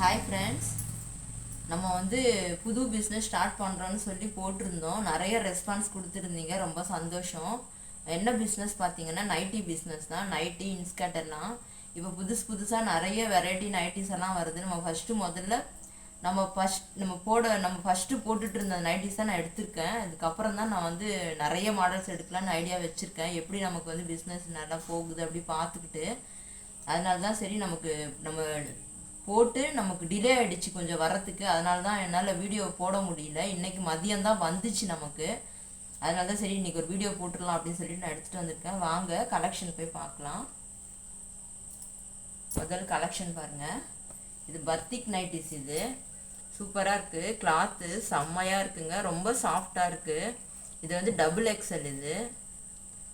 Hi friends நம்ம வந்து புது பிஸ்னஸ் ஸ்டார்ட் பண்ணுறோன்னு சொல்லி போட்டிருந்தோம். நிறைய ரெஸ்பான்ஸ் கொடுத்துருந்தீங்க. ரொம்ப சந்தோஷம். என்ன பிஸ்னஸ் பார்த்தீங்கன்னா நைட்டி பிஸ்னஸ் தான். நைட்டி இன்ஸ்கர்ட் இப்போ புதுசு புதுசாக நிறைய வெரைட்டி நைட்டிஸ் எல்லாம் வருது. நம்ம ஃபஸ்ட்டு முதல்ல நம்ம ஃபஸ்ட் நம்ம போட நம்ம ஃபஸ்ட்டு போட்டுட்டு இருந்த நைட்டிஸ் தான் நான் எடுத்திருக்கேன். அதுக்கப்புறம் தான் நான் வந்து நிறைய மாடல்ஸ் எடுக்கலாம்னு ஐடியா வச்சுருக்கேன். எப்படி நமக்கு வந்து பிஸ்னஸ் நல்லா போகுது அப்படி பார்த்துக்கிட்டு அதனால தான் சரி நமக்கு நம்ம போட்டு நமக்கு டிலே ஆகிடுச்சு கொஞ்சம் வரத்துக்கு அதனால தான் என்னால் வீடியோ போட முடியல. இன்னைக்கு மதியம் தான் வந்துச்சு நமக்கு. அதனால தான் சரி இன்னைக்கு ஒரு வீடியோ போட்டுடலாம் அப்படின்னு சொல்லிட்டு நான் எடுத்துகிட்டு வந்திருக்கேன். வாங்க கலெக்ஷன் போய் பார்க்கலாம். முதல் கலெக்ஷன் பாருங்கள் இது பர்த்திக் நைட்டிஸ் இது. சூப்பராக இருக்குது கிளாத்து செம்மையாக இருக்குங்க. ரொம்ப சாஃப்டாக இருக்குது இது வந்து டபுள் எக்ஸல் இது.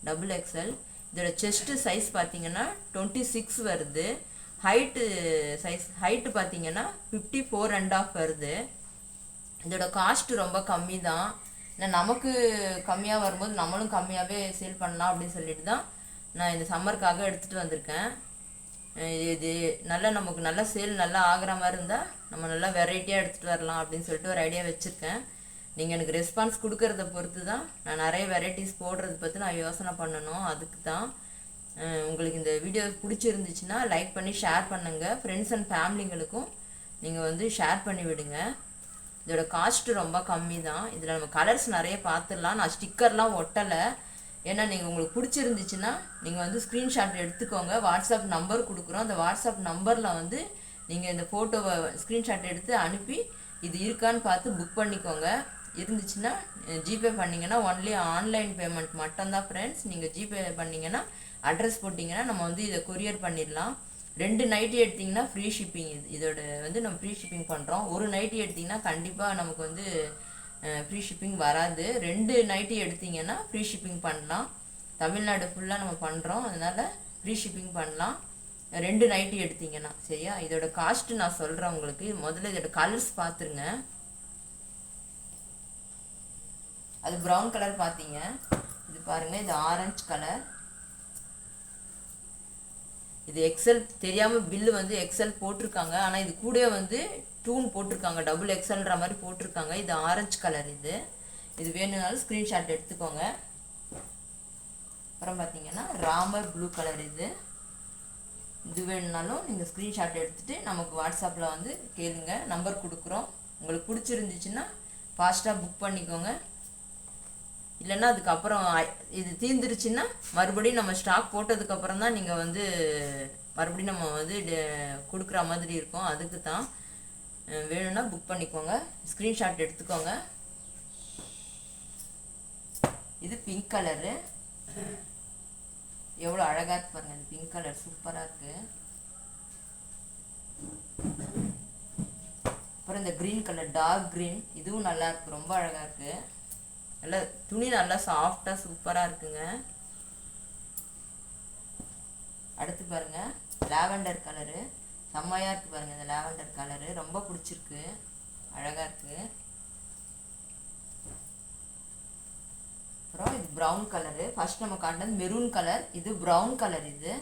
டபுள் எக்ஸல் இதோட செஸ்ட்டு சைஸ் பார்த்தீங்கன்னா டுவெண்ட்டி சிக்ஸ் வருது. ஹைட்டு சைஸ் ஹைட்டு பார்த்தீங்கன்னா ஃபிஃப்டி ஃபோர் அண்ட் ஆஃப் வருது. இதோட காஸ்ட் ரொம்ப கம்மி தான் ஏன்னா நமக்கு கம்மியாக வரும்போது நம்மளும் கம்மியாகவே சேல் பண்ணலாம் அப்படின்னு சொல்லிட்டு தான் நான் இந்த சம்மருக்காக எடுத்துகிட்டு வந்திருக்கேன். இது நல்லா நமக்கு நல்லா சேல் நல்லா ஆகிற மாதிரி இருந்தால் நம்ம நல்லா வெரைட்டியாக எடுத்துகிட்டு வரலாம் அப்படின்னு சொல்லிட்டு ஒரு ஐடியா வச்சுருக்கேன். நீங்கள் எனக்கு ரெஸ்பான்ஸ் கொடுக்கறத பொறுத்து தான் நான் நிறைய வெரைட்டிஸ் போடுறது பற்றி நான் யோசனை பண்ணணும். அதுக்கு தான் உங்களுக்கு இந்த வீடியோ பிடிச்சிருந்துச்சுன்னா லைக் பண்ணி ஷேர் பண்ணுங்கள் ஃப்ரெண்ட்ஸ் அண்ட் ஃபேமிலிங்களுக்கும் நீங்கள் வந்து ஷேர் பண்ணி விடுங்க. இதோட காஸ்ட்டு ரொம்ப கம்மி தான் இதில் நம்ம கலர்ஸ் நிறைய பார்த்துடலாம். நான் ஸ்டிக்கர்லாம் ஒட்டலை. ஏன்னா நீங்கள் உங்களுக்கு பிடிச்சிருந்துச்சுன்னா நீங்கள் வந்து ஸ்க்ரீன்ஷாட் எடுத்துக்கோங்க. வாட்ஸ்அப் நம்பர் கொடுக்குறோம். அந்த வாட்ஸ்அப் நம்பரில் வந்து நீங்கள் இந்த ஃபோட்டோவை ஸ்க்ரீன்ஷாட் எடுத்து அனுப்பி இது இருக்கான்னு பார்த்து புக் பண்ணிக்கோங்க. இருந்துச்சுன்னா ஜிபே பண்ணிங்கன்னா ஒன்லி ஆன்லைன் பேமெண்ட் மட்டும்தான் ஃப்ரெண்ட்ஸ் நீங்கள் ஜிபே பண்ணிங்கன்னா அட்ரஸ் போட்டிங்கன்னா நம்ம வந்து இதை கொரியர் பண்ணிடலாம். ரெண்டு நைட்டி எடுத்திங்கன்னா ஃப்ரீ ஷிப்பிங் இது இதோட வந்து நம்ம ஃப்ரீ ஷிப்பிங் பண்ணுறோம் ஒரு நைட்டி எடுத்திங்கன்னா கண்டிப்பாக நமக்கு வந்து ஃப்ரீ ஷிப்பிங் வராது. ரெண்டு நைட்டி எடுத்தீங்கன்னா ஃப்ரீ ஷிப்பிங் பண்ணலாம். தமிழ்நாடு ஃபுல்லாக நம்ம பண்ணுறோம் அதனால் ஃப்ரீ ஷிப்பிங் பண்ணலாம். ரெண்டு நைட்டி எடுத்தீங்கன்னா சரியா? இதோட காஸ்ட்டு நான் சொல்கிறேன் உங்களுக்கு. முதல்ல இதோட கலர்ஸ் பார்த்துருங்க அது ப்ரௌன் கலர் பார்த்தீங்க இது பாருங்கள் இது ஆரஞ்சு கலர் இது எக்ஸல் தெரியாமல் பில்லு வந்து எக்ஸல் போட்டிருக்காங்க. ஆனால் இது கூட வந்து டூன் போட்டிருக்காங்க. டபுள் எக்ஸல்ன்ற மாதிரி போட்டிருக்காங்க. இது ஆரஞ்சு கலர் இது. இது வேணும்னாலும் ஸ்க்ரீன்ஷாட் எடுத்துக்கோங்க. அப்புறம் பார்த்தீங்கன்னா ராமர் ப்ளூ கலர் இது. இது வேணும்னாலும் நீங்கள் ஸ்க்ரீன்ஷாட் எடுத்துகிட்டு நமக்கு வாட்ஸ்அப்பில் வந்து கேளுங்க. நம்பர் கொடுக்குறோம். உங்களுக்கு பிடிச்சிருந்துச்சுன்னா ஃபாஸ்ட்டாக புக் பண்ணிக்கோங்க. இல்லைன்னா அதுக்கப்புறம் இது தீர்ந்துருச்சுன்னா மறுபடியும் நம்ம ஸ்டாக் போட்டதுக்கப்புறம் தான் நீங்கள் வந்து மறுபடியும் நம்ம வந்து கொடுக்குற மாதிரி இருக்கும். அதுக்கு தான் வேணும்னா புக் பண்ணிக்கோங்க. ஸ்க்ரீன்ஷாட் எடுத்துக்கோங்க. இது பிங்க் கலரு எவ்வளோ அழகாக இருக்கு பாருங்க இந்த பிங்க் கலர் சூப்பராக இருக்கு. அப்புறம் இந்த க்ரீன் கலர் டார்க் க்ரீன் இதுவும் நல்லா இருக்கு. ரொம்ப அழகாக இருக்கு. நல்லா துணி நல்லா சாஃப்டாக சூப்பராக இருக்குங்க. அடுத்து பாருங்க லாவெண்டர் கலரு செம்மையாக இருக்குது பாருங்க இந்த லாவெண்டர் கலரு ரொம்ப பிடிச்சிருக்கு. அழகாக இருக்குது அப்புறம் இது ப்ரௌன் கலரு ஃபஸ்ட் நம்ம காட்டினது மெரூன் கலர் இது ப்ரௌன் கலர் இது.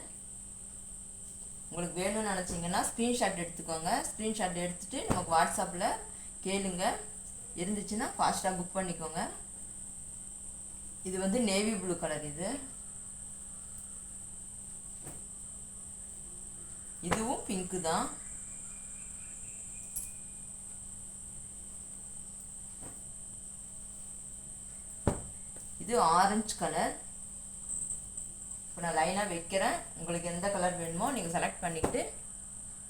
உங்களுக்கு வேணும்னு நினச்சிங்கன்னா ஸ்க்ரீன்ஷாட் எடுத்துக்கோங்க. ஸ்க்ரீன்ஷாட் எடுத்துட்டு நமக்கு வாட்ஸ்அப்பில் கேளுங்க. இருந்துச்சுன்னா ஃபாஸ்ட்டாக புக் பண்ணிக்கோங்க. இது வந்து நேவி ப்ளூ கலர் இது. இதுவும் பிங்க்கு தான். இது ஆரஞ்சு கலர் இப்போ நான் லைனாக வைக்கிறேன். உங்களுக்கு எந்த கலர் வேணுமோ நீங்கள் செலக்ட் பண்ணிக்கிட்டு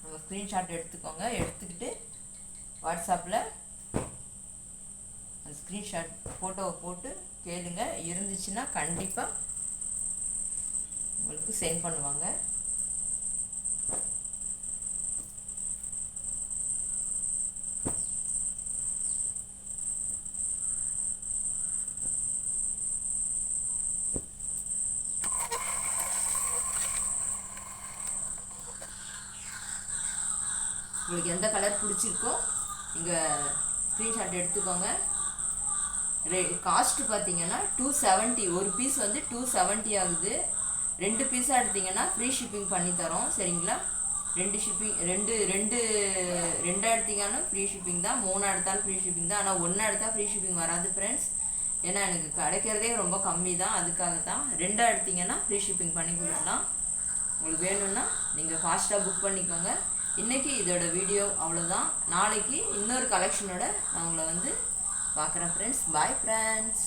நம்ம ஸ்க்ரீன்ஷாட் எடுத்துக்கோங்க. எடுத்துக்கிட்டு வாட்ஸ்அப்பில் ஸ்க்ரீன்ஷாட் ஃபோட்டோவை போட்டு கேளுங்க. இருந்துச்சுன்னா கண்டிப்பாக உங்களுக்கு சென்ட் பண்ணுவாங்க. உங்களுக்கு எந்த கலர் பிடிச்சிருக்கோ நீங்கள் ஸ்க்ரீன்ஷாட் எடுத்துக்கோங்க. ரே காஸ்ட்டு பார்த்தீங்கன்னா டூ செவன்ட்டி ஒரு பீஸ் வந்து டூ செவன்ட்டி ஆகுது. ரெண்டு பீஸாக எடுத்தீங்கன்னா ஃப்ரீ ஷிப்பிங் பண்ணி தரோம். சரிங்களா? ரெண்டு ஷிப்பிங் ரெண்டு ரெண்டு ரெண்டாக எடுத்தீங்கன்னா ஃப்ரீ ஷிப்பிங் தான். மூணு எடுத்தாலும் ஃப்ரீ ஷிப்பிங் தான். ஆனால் ஒன்றா எடுத்தால் ஃப்ரீ ஷிப்பிங் வராது ஃப்ரெண்ட்ஸ் ஏன்னா எனக்கு கிடைக்கிறதே ரொம்ப கம்மி தான். அதுக்காக தான் ரெண்டாக எடுத்தீங்கன்னா ஃப்ரீ ஷிப்பிங் பண்ணி கொடுக்கலாம். உங்களுக்கு வேணும்னா நீங்கள் ஃபாஸ்ட்டாக புக் பண்ணிக்கோங்க. இன்றைக்கி இதோட வீடியோ அவ்வளோதான் நாளைக்கு இன்னொரு கலெக்ஷனோட நான் உங்களை வந்து பார்க்குறேன் ஃப்ரெண்ட்ஸ் பாய் ஃப்ரெண்ட்ஸ்